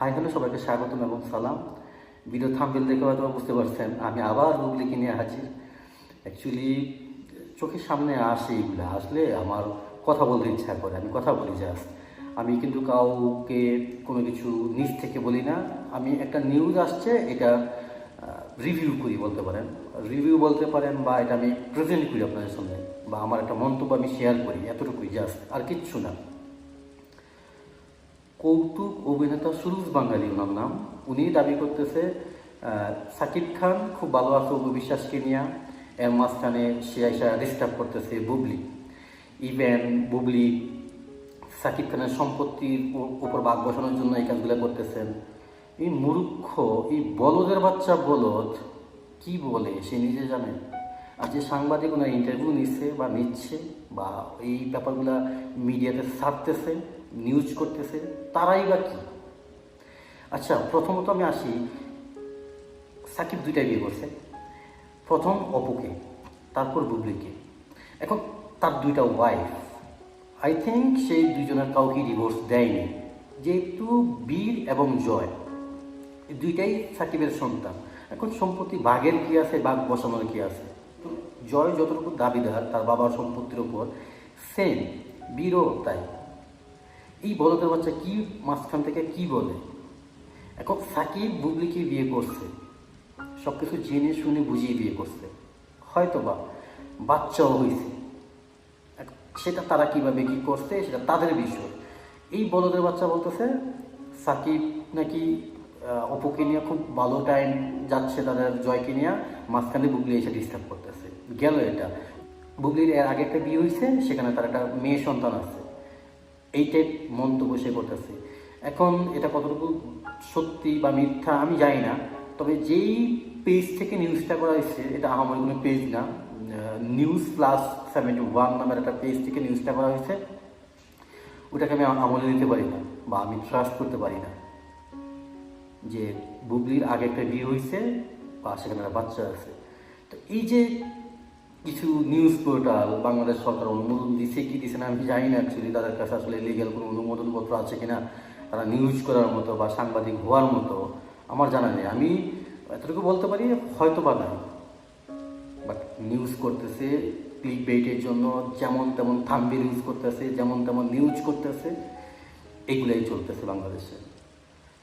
Hi hello সবাইকে স্বাগতম এবং সালাম। ভিডিও থাম্বেল দেখে হয়তো বুঝতে পারছেন, আমি আবার গুগলিকে নিয়ে হাজির। অ্যাকচুয়ালি চোখের সামনে আসে এগুলো, আসলে আমার কথা বলতে ইচ্ছা করে, আমি কথা বলি জাস্ট আমি কিন্তু কাউকে কোনো কিছু নিজ থেকে বলি না। আমি একটা নিউজ আসছে, এটা রিভিউ করি বলতে পারেন। রিভিউ বলতে পারেন বা এটা আমি প্রেজেন্ট করি আপনাদের সামনে, বা আমার একটা মন্তব্য আমি শেয়ার করি, এতটুকুই জাস্ট আর কিচ্ছু না। কৌতুক অভিনেতা সুরুজ বাঙালি ওনার নাম। উনি দাবি করতেছে সাকিব খান খুব ভালো আছে অপু বিশ্বাসকে নিয়ে। এর মাঝখানে সে আইসা ডিস্টার্ব করতেছে বুবলি। ইভেন বুবলি সাকিব খানের সম্পত্তির উপর বাঘ বসানোর জন্য এই কাজগুলো করতেছেন এই মূর্খ, এই বলদের বাচ্চা বলদ কি বলে, সে নিজে জানে। আর যে সাংবাদিক ওনার ইন্টারভিউ নিচ্ছে বা নিচ্ছে বা এই ব্যাপারগুলা মিডিয়াতে ছাড়তেছে নিউজ করতেছে, তারাই বা কি? আচ্ছা প্রথমত আমি আসি, সাকিব দুইটা বিয়ে করছে। প্রথম অপুকে, তারপর বুবলিকে। এখন তার দুইটা ওয়াইফ আই থিঙ্ক সেই দুইজনের কাউকে ডিভোর্স দেয়নি। যেহেতু বীর এবং জয় দুইটাই সাকিবের সন্তান। এখন সম্পত্তি বাঘের কি আছে, বাঘ বসানোর কি আছে? জয় যতটুকু দাবিদার, তার বাবার সম্পত্তির উপর সেম বীরও তাই। এই বলদের বাচ্চা, কি মাঝখান থেকে কি বলে? এখন সাকিব বুবলিকে বিয়ে করছে সব কিছু জেনে শুনে বুঝিয়ে বিয়ে করছে। হয়তো বা বাচ্চাও হয়েছে সেটা তারা কীভাবে কি করছে, সেটা তাদের বিষয়। এই বলদের বাচ্চা বলতেছে, সাকিব নাকি অপুকে নিয়ে খুব ভালো টাইম যাচ্ছে তাদের জয়কে নিয়ে, মাঝখানে বুবলি এসে ডিস্টার্ব করতেছে। গেল এটা। বুবলির এর আগে একটা বিয়ে হয়েছে সেখানে তার একটা মেয়ে সন্তান আছে। এই টাইপ মন্তব্য সে করতেছে। এখন এটা কতটুকু সত্যি বা মিথ্যা আমি জানি না, তবে যেই পেজ থেকে নিউজটা করা হয়েছে, এটা আমার কোনো পেজ না নিউজ প্লাস সেভেন্টি ওয়ান নামের একটা পেজ থেকে নিউজটা করা হয়েছে, ওটাকে আমি আমলে নিতে পারি না বা আমি ট্রাস্ট করতে পারি না যে বুবলির আগে একটা বিয়ে হয়েছে বা সেখানে একটা বাচ্চা আছে। তো এই যে কিছু নিউজ পোর্টাল বাংলাদেশ সরকার অনুমোদন দিছে কি দিছে না, আমি জানি না অ্যাকচুয়ালি তাদের কাছে আসলে লিগ্যাল কোনো অনুমোদনপত্র আছে কিনা, তারা নিউজ করার মতো বা সাংবাদিক হওয়ার মতো, আমার জানা নেই। আমি এতটুকু বলতে পারি হয়তো বা নাই। বাট নিউজ করতেছে ক্লিক বেইটের জন্য যেমন তেমন থাম্বিল ইউজ করতেছে, যেমন তেমন নিউজ করতেছে এইগুলাই চলতেছে বাংলাদেশে।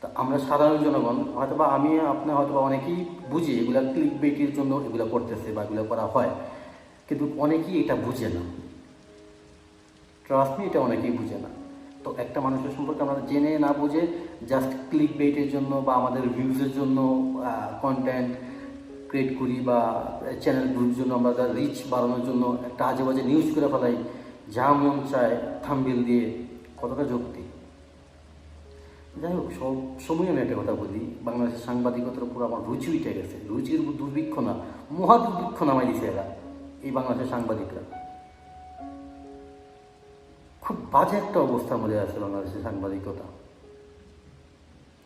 তা আমরা সাধারণ জনগণ হয়তো বা আমি, আপনি হয়তো বা অনেকেই বুঝি এগুলা ক্লিক বেইটের জন্য এগুলো করতেছে বা এগুলো করা হয়। কিন্তু অনেকেই এটা বুঝে না। ট্রাস্ট মি এটা অনেকেই বুঝে না। তো একটা মানুষের সম্পর্কে আমরা জেনে না বুঝে জাস্ট ক্লিক বেইটের জন্য বা আমাদের ভিউজের জন্য কন্টেন্ট ক্রিয়েট করি বা চ্যানেল গ্রুপ জন্য আমরা রিচ বাড়ানোর জন্য একটা আজে বাজে নিউজ করে ফেলাই, যা মন চায় থাম্বিল দিয়ে, কতটা যুক্তি যাই হোক, সব সময় আমি একটা কথা বলি, বাংলাদেশের সাংবাদিকতার উপর আমার রুচি উঠে গেছে। রুচির দুর্ভিক্ষ না, মহা দুর্ভিক্ষ নামাই দিছে এরা। এই বাংলাদেশের সাংবাদিকরা। খুব বাজে একটা অবস্থার মধ্যে আছে বাংলাদেশের সাংবাদিকতা।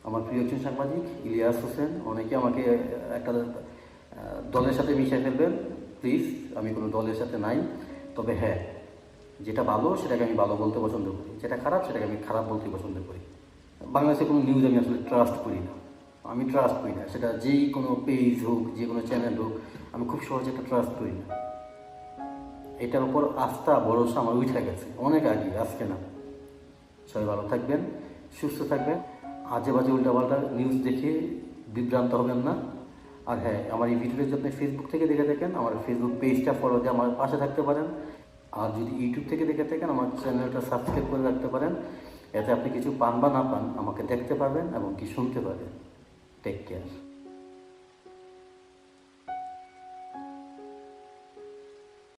আমার প্রিয় একজন সাংবাদিক, ইলিয়াস হোসেন, অনেকে আমাকে একটা দলের সাথে মিশিয়ে ফেলবেন। প্লিজ, আমি কোনো দলের সাথে নাই। তবে হ্যাঁ যেটা ভালো, সেটাকে আমি ভালো বলতে পছন্দ করি। যেটা খারাপ, সেটাকে আমি খারাপ বলতে পছন্দ করি। বাংলাদেশে কোনো নিউজ আমি আসলে ট্রাস্ট করি না। আমি ট্রাস্ট করি না। সেটা যেই কোনো পেজ হোক যে কোনো চ্যানেল হোক, আমি খুব সহজে একটা ট্রাস্ট করি না। এটার উপর আস্থা, ভরসা আমার উঠে গেছে। অনেক আগে আজকে না। সবাই ভালো থাকবেন, সুস্থ থাকবেন। আজে বাজে উল্টাপাল্টা নিউজ দেখে বিভ্রান্ত হবেন না। আর হ্যাঁ আমার এই ভিডিওটা যদি আপনি ফেসবুক থেকে দেখে থাকেন, আমার ফেসবুক পেজটা ফলো দিয়ে আমার পাশে থাকতে পারেন। আর যদি ইউটিউব থেকে দেখে থাকেন, আমার চ্যানেলটা সাবস্ক্রাইব করে রাখতে পারেন। এতে আপনি কিছু পান বা না পান আমাকে দেখতে পারবেন এবং কি শুনতে পারবেন। Take care